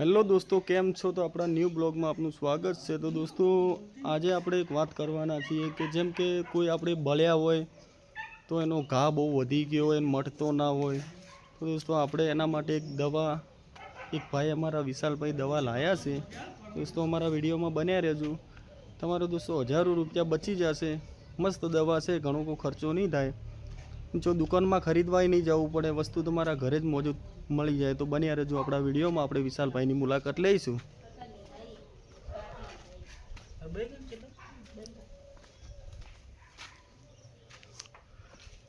Hello દોસ્તો, કેમ છો? તો આપણા ન્યૂ બ્લોગમાં આપનું સ્વાગત છે. તો દોસ્તો, આજે આપણે એક વાત કરવાના છીએ કે જેમ કે કોઈ આપણે બળ્યા હોય, તો એનો ઘા બહુ વધી ગયો હોય, મટતો ના હોય. તો દોસ્તો, આપણે એના માટે એક દવા, એક ભાઈ અમારા વિશાલભાઈ દવા લાયા છે. દોસ્તો, અમારા વિડીયોમાં બન્યા રહેજો. તમારો દોસ્તો હજારો રૂપિયા બચી જશે. મસ્ત દવા છે, ઘણો કોઈ ખર્ચો નહીં થાય. જો દુકાનમાં ખરીદવાય નહીં જવું પડે વસ્તુ તમારા ઘરે જ મોજૂદ મળી જાય તો બન્યા રહેજો આપણા વિડીયોમાં આપણે વિશાલભાઈની મુલાકાત લઈશું.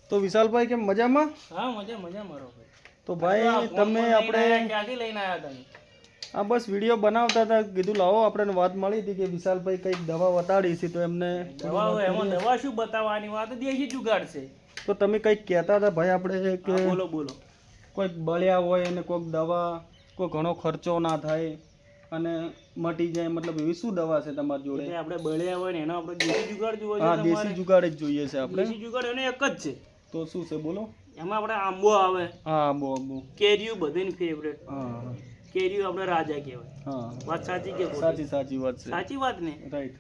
તો વિશાલભાઈ કેમ મજામાં? હા મજા મજા મારો ભાઈ. તો ભાઈ તમે આપણે ક્યાંથી લઈને આવ્યા તમે? આ બસ વીડિયો બનાવતા હતા કીધું લાવો આપણે વાત મળી હતી કે વિશાલભાઈ કંઈક દવા બતાડી છે તો એમને દવા એમાં દવા શું બતાવવાની વાત? દેશી જુગાડ છે. તો તમે કંઈક કહેતા હતા ભાઈ આપણે કે બોલો બોલો. કોઈક બળ્યા હોય અને કોઈક દવા કોઈ ઘણો ખર્ચો ના થાય અને મટી જાય મતલબ એવી શું દવા છે તમારી જોડે? આપણે બળ્યા હોય ને એનો આપણે દેશી જુગાડ છે હા દેશી જુગાડ જ જોઈએ છે આપણે. દેશી જુગાડ એને એક જ છે. તો શું છે બોલો? એમાં આપણે આંબો આવે. હા આંબો આંબો. કેરીયું બધાની ફેવરેટ હા કેરીયું આપણે રાજા કહેવાય. હા. વાત સાચી કે સાચી સાચી વાત છે. સાચી વાત ને? રાઈટ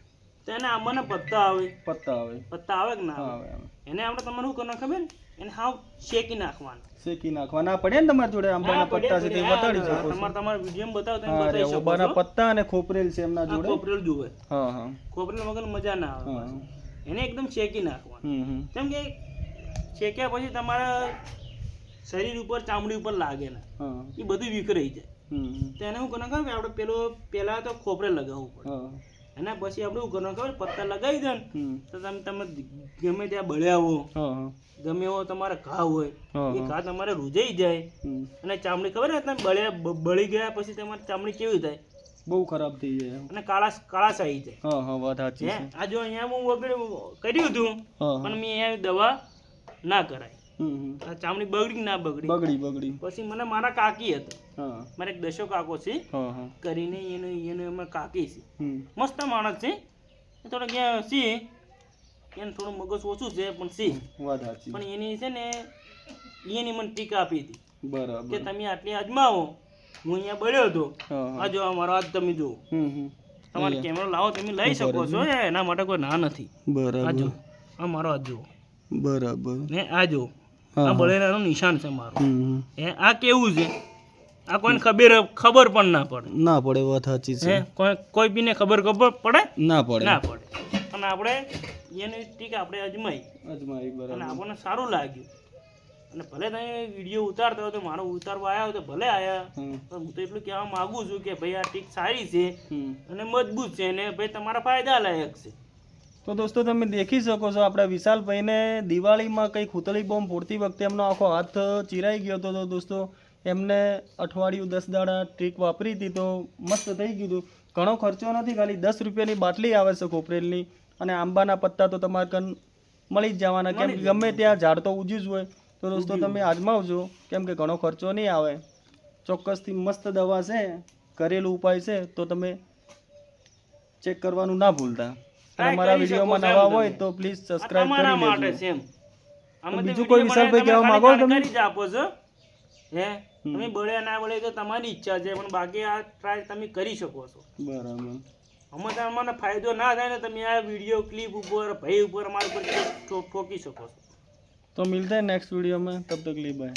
તો એને આંબાના પત્તા આવે. પત્તા આવે. પત્તા આવે કે ના આવે? એને આપણે તમારે શું કરવાનું ખબર? એને હાવ શેકી નાખવાનું. શેકી નાખવાના પડે ને તમારી જોડે આંબાના પત્તા છે તે. બતાડી શકો તમારે તમારા વીડિયો બતાવો તમે બતાવી શકો આંબાના પત્તા અને ખોપરેલ છે એમના જોડે. ખોપરેલ જુએ. હા હા. ખોપરેલ વગર મજા ના આવે એને એકદમ શેકી નાખવાનું. કેમ કે શેક્યા પછી તમારા શરીર ઉપર ચામડી ઉપર લાગે ને. એ બધું વિખરાઈ જાય. હમ હમ. તો એને હું કરવાનું ખબર? આપણે પેલો પહેલા તો ખોપરે લગાવવું પડે. એના પછી આપણે શું કરવાનું ખબર? પત્તા લગાવી દે તો તમે તમે ગમે ત્યાં બળ્યા હો ગમે એવો તમારા ઘા હોય એ ઘા તમારે રૂજાઈ જાય. અને ચામડી ખબર ને તમે બળ્યા બળી ગયા પછી તમારી ચામડી કેવી થાય? બહુ ખરાબ થઈ જાય અને કાળા કાળાશ આવી જાય. હા હા વાત સાચી છે. આ જો અહીંયા હું વગર કર્યું હતું પણ મેં અહીંયા દવા ના કરાય ચામડી બગડી ના બગડી? બગડી બગડી. પછી મને મારા કાકી હતો. હા. મારે એક દશો કાકો છે. કરીને એનો એનો એમાં કાકી છે. મસ્ત માણસ છે. એ થોડો ક્યાં છે. એને થોડું મગજ ઓછું છે પણ છે. પણ એની છે ને એની મને ટીકા આપી હતી. બરાબર. કે તમે આટલી અજમાવો. હું અહીંયા બળ્યો હતો. આ જો અમારો આજ તમે જુઓ. હમ તમારે કેમેરો લાવો તમે લઈ શકો છો. એના માટે કોઈ ના નથી. આ બરાબર જો આ મારો હાથ જુઓ. બરાબર. ને આ જુઓ. હા આ નિશાન છે મારું. હે આ કેવું છે? આ કોઈને ખબર ખબર પણ ના પડે. ના પડે વાત સાચી છે. કોઈ કોઈ બીને ખબર ખબર પડે? ના પડે. ના પડે. અને આપણે એની ટીક આપણે અજમાઈ. અજમાઈ અને આપણને સારું લાગ્યું. અને ભલે તમે વીડિયો ઉતારતા હોય તો મારો ઉતારવા આવ્યા હોય તો ભલે આવ્યા. પણ હું તો એટલું કહેવા માગું છું કે ભાઈ આ ટીક સારી છે અને મજબૂત છે અને ભાઈ તમારા ફાયદા લાયક છે. તો દોસ્તો તમે દેખી શકો છો આપણા વિશાલભાઈને દિવાળીમાં કંઈ ખૂતળી બોમ્બ ફોડતી વખતે એમનો આખો હાથ ચીરાઈ ગયો હતો તો દોસ્તો એમને અઠવાડિયું દસ દાડા ટ્રીક વાપરી હતી તો મસ્ત થઈ ગયું હતું. ઘણો ખર્ચો નથી ખાલી દસ રૂપિયાની બાટલી આવે છે કોપરેલની અને આંબાના પત્તા તો તમારે કન મળી જ જવાના કેમ કે ગમે ત્યાં ઝાડ તો ઉજ્યું જ હોય. તો દોસ્તો તમે આજમાવજો કેમ કે ઘણો ખર્ચો નહીં આવે. ચોક્કસથી મસ્ત દવા છે ઘરેલું ઉપાય છે તો તમે ચેક કરવાનું ના ભૂલતા. અને અમારા વિડીયોમાં નવા હોય તો પ્લીઝ સબસ્ક્રાઇબ કરી માટે છે બીજું કોઈ વિશાલભાઈ કહેવા માંગો તમે કરી જ આપો છો. હે? તમે બળે ના બળે તો તમારી ઈચ્છા છે પણ બાકી આ ટ્રાય તમે કરી શકો છો. બરાબર. અમે તમને ફાયદો ના થાય ને તમે આ વીડિયો ક્લિપ ઉપર ભાઈ ઉપર અમારા ઉપર ઠોકી શકો છો. તો મિલતા નેક્સ્ટ વીડિયો માં તબ તક લી બાય.